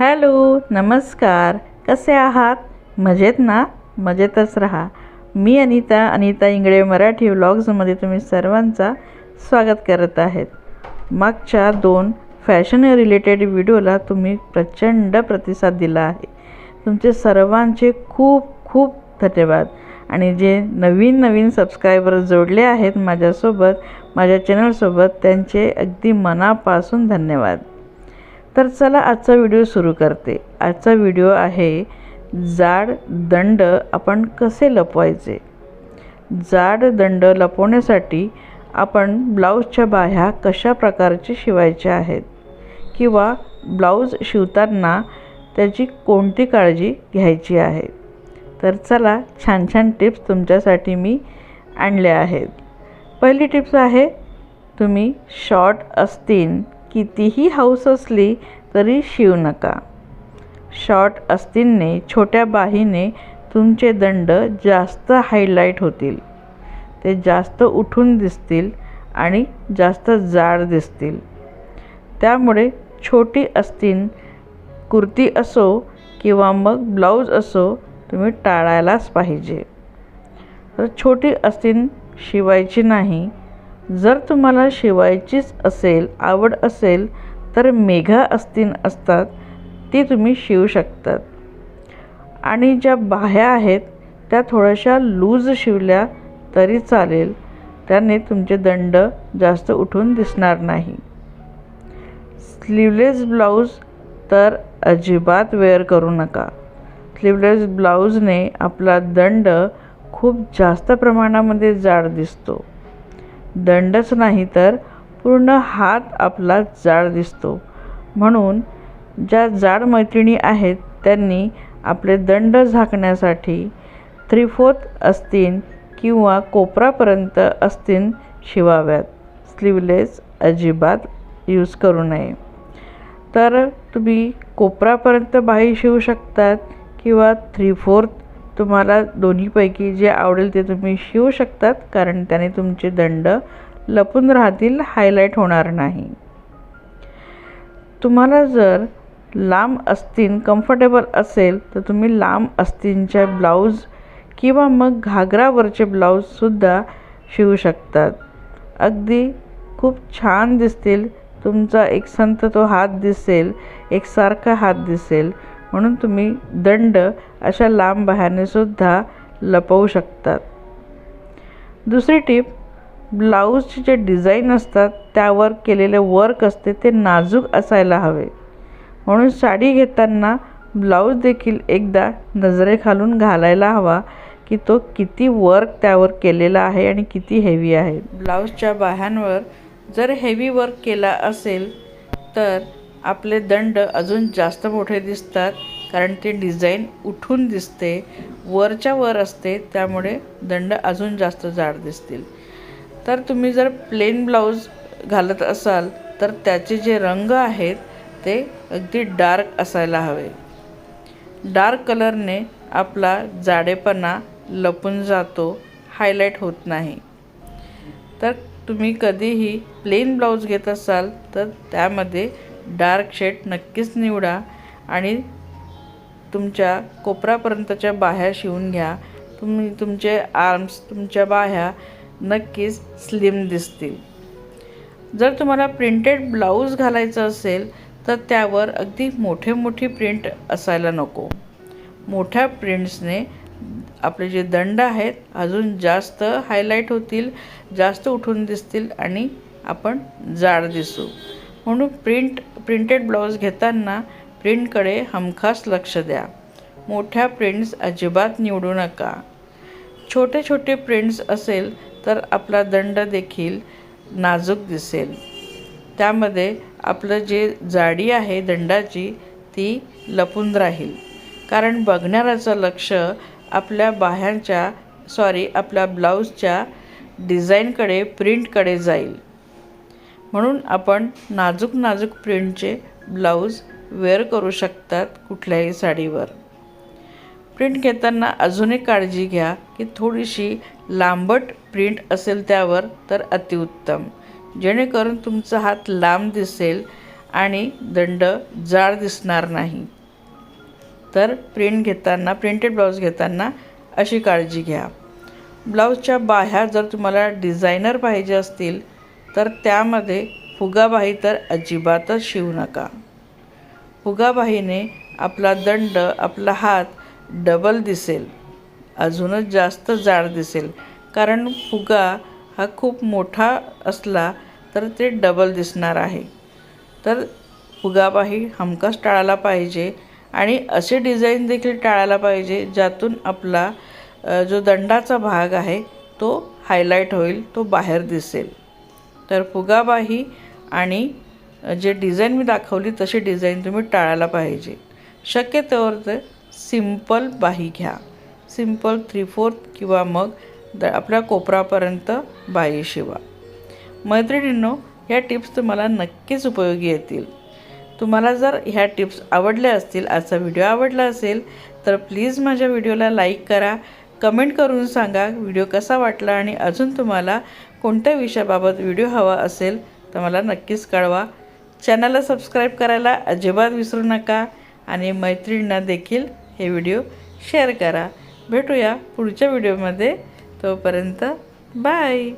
Hello नमस्कार. कसे आहात? मजेत ना? मजेतच राहा. मी अनिता अनिता इंगळे मराठी व्लॉग्समध्ये तुम्ही सर्वांचा स्वागत करत आहेत. मागच्या दोन फॅशन रिलेटेड व्हिडिओला तुम्ही प्रचंड प्रतिसाद दिला आहे. तुमचे सर्वांचे खूप खूप धन्यवाद. आणि जे नवीन नवीन सबस्क्रायबर जोडले आहेत माझ्यासोबत माझ्या चॅनलसोबत त्यांचे अगदी मनापासून धन्यवाद. तर चला आजचा व्हिडिओ सुरू करते. आजचा व्हिडिओ आहे जाड दंड आपण कसे लपवायचे? जाड दंड लपवण्यासाठी आपण ब्लाऊजच्या बाह्या कशा प्रकारचे शिवायच्या आहेत? किंवा ब्लाऊज शिवताना त्याची कोणती काळजी घ्यायची आहे? तर चला छान छान टिप्स तुमच्यासाठी मी आणल्या आहेत. पहिली टिप्स आहे तुम्ही शॉर्ट असतील कितीही हौस असली तरी शिवू नका. शॉर्ट अस्तींने छोट्या बाहीने तुमचे दंड जास्त हायलाईट होतील. ते जास्त उठून दिसतील आणि जास्त जाड दिसतील. त्यामुळे छोटी अस्तीन कुर्ती असो किंवा मग ब्लाऊज असो तुम्ही टाळायलाच पाहिजे. तर छोटी अस्तीन शिवायची नाही. जर तुम्हाला शिवायचीच असेल आवड असेल तर मेघा अस्तीन असतात ती तुम्ही शिवू शकतात. आणि ज्या बाह्या आहेत त्या थोड्याशा लूज शिवल्या तरी चालेल. त्याने तुमचे दंड जास्त उठून दिसणार नाही. स्लीवलेस ब्लाऊज तर अजिबात वेअर करू नका. स्लीवलेस ब्लाऊजने आपला दंड खूप जास्त प्रमाणामध्ये जाड दिसतो. दंडच नाही तर पूर्ण हात आपला जाड दिसतो. म्हणून ज्या जाड मैत्रिणी आहेत त्यांनी आपले दंड झाकण्यासाठी थ्री फोर्थ अस्तीन किंवा कोपरापर्यंत अस्तीन शिवाव्यात. स्लीवलेस अजिबात यूज करू नये. तर तुम्ही कोपरापर्यंत बाही शिवू शकतात किंवा थ्री फोर्थ तुम्हाला दोन्हीपैकी जे आवडेल ते तुम्ही शिवू शकतात कारण त्याने तुमचे दंड लपून राहतील हायलाईट होणार नाही. तुम्हाला जर लांब अस्तीन कम्फर्टेबल असेल तर तुम्ही लांब अस्तींच्या ब्लाऊज किंवा मग घागरावरचे ब्लाऊजसुद्धा शिवू शकतात. अगदी खूप छान दिसतील तुमचा एक संत तो हात दिसेल एकसारखा हात दिसेल म्हणून तुम्ही दंड अशा लांब बाह्यांनीसुद्धा लपवू शकतात. दुसरी टीप ब्लाऊजचे जे डिझाईन असतात त्यावर केलेले वर्क असते ते नाजूक असायला हवे. म्हणून साडी घेताना ब्लाऊज देखील एकदा नजरेखालून घालायला हवा की तो किती वर्क त्यावर केलेला आहे आणि किती हेवी आहे. ब्लाऊजच्या बाह्यांवर जर हेवी वर्क केला असेल तर आपले दंड अजून जास्त मोठे दिसतात. कारण ती डिझाईन उठून दिसते वरच्या वर असते त्यामुळे दंड अजून जास्त जाड दिसतील. तर तुम्ही जर प्लेन ब्लाऊज घालत असाल तर त्याचे जे रंग आहेत ते अगदी डार्क असायला हवे. डार्क कलरने आपला जाडेपणा लपून जातो हायलाईट होत नाही. तर तुम्ही कधीही प्लेन ब्लाऊज घेत असाल तर त्यामध्ये डार्क शेड नक्कीच निवडा आणि तुमच्या कोपरापर्यंतच्या बाह्या शिवून घ्या. तुम्ही तुमचे आर्म्स तुमच्या बाह्या नक्कीच स्लिम दिसतील. जर तुम्हाला प्रिंटेड ब्लाऊज घालायचं असेल तर त्यावर अगदी मोठे मोठी प्रिंट असायला नको. मोठ्या प्रिंट्सने आपले जे दंड आहेत अजून जास्त हायलाईट होतील जास्त उठून दिसतील आणि आपण जाड दिसू. म्हणून प्रिंट प्रिंटेड ब्लाऊज घेताना प्रिंटकडे हमखास लक्ष द्या. मोठ्या प्रिंट्स अजिबात निवडू नका. छोटे छोटे प्रिंट्स असेल तर आपला दंड देखील नाजूक दिसेल. त्यामध्ये आपलं जे जाडी आहे दंडाची ती लपून राहील. कारण बघणाऱ्याचं लक्ष आपल्या बाह्यांच्या सॉरी आपल्या ब्लाऊजच्या डिझाईनकडे प्रिंटकडे जाईल. म्हणून आपण नाजूक नाजूक प्रिंटचे ब्लाऊज वेअर करू शकतात कुठल्याही साडीवर. प्रिंट घेताना अजून एक काळजी घ्या की थोडीशी लांबट प्रिंट असेल त्यावर तर अतिउत्तम. जेणेकरून तुमचा हात लांब दिसेल आणि दंड जाड दिसणार नाही. तर प्रिंट घेताना प्रिंटेड ब्लाऊज घेताना अशी काळजी घ्या. ब्लाऊजच्या बाह्या जर तुम्हाला डिझायनर पाहिजे असतील तर त्यामध्ये फुगाबाही तर अजिबातच शिवू नका. फुगाबाहीने आपला दंड आपला हात डबल दिसेल. अजूनच जास्त जाड दिसेल. कारण फुगा हा खूप मोठा असला तर ते डबल दिसणार आहे. तर फुगाबाही हमखास टाळायला पाहिजे आणि असे डिझाईन देखील टाळायला पाहिजे ज्यातून आपला जो दंडाचा भाग आहे तो हायलाईट होईल तो बाहेर दिसेल. तर फुगाबाही आणि जे डिझाईन मी दाखवली तशी डिझाईन तुम्ही टाळायला पाहिजे. शक्यतोवर तर सिंपल बाही घ्या. सिंपल थ्री फोर्थ किंवा मग द आपल्या कोपरापर्यंत बाही शिवा. मैत्रिणींनो ह्या टिप्स तुम्हाला नक्कीच उपयोगी येतील. तुम्हाला जर ह्या टिप्स आवडल्या असतील आजचा व्हिडिओ आवडला असेल तर प्लीज माझ्या व्हिडिओला लाईक करा. कमेंट करून सांगा व्हिडिओ कसा वाटला आणि अजून तुम्हाला कोणत्या विषयाबाबत व्हिडिओ हवा असेल तर मला नक्कीच कळवा. चॅनलला सबस्क्राईब करायला अजिबात विसरू नका आणि मैत्रिणींना देखील हे व्हिडिओ शेअर करा. भेटूया पुढच्या व्हिडिओमध्ये. तोपर्यंत बाय.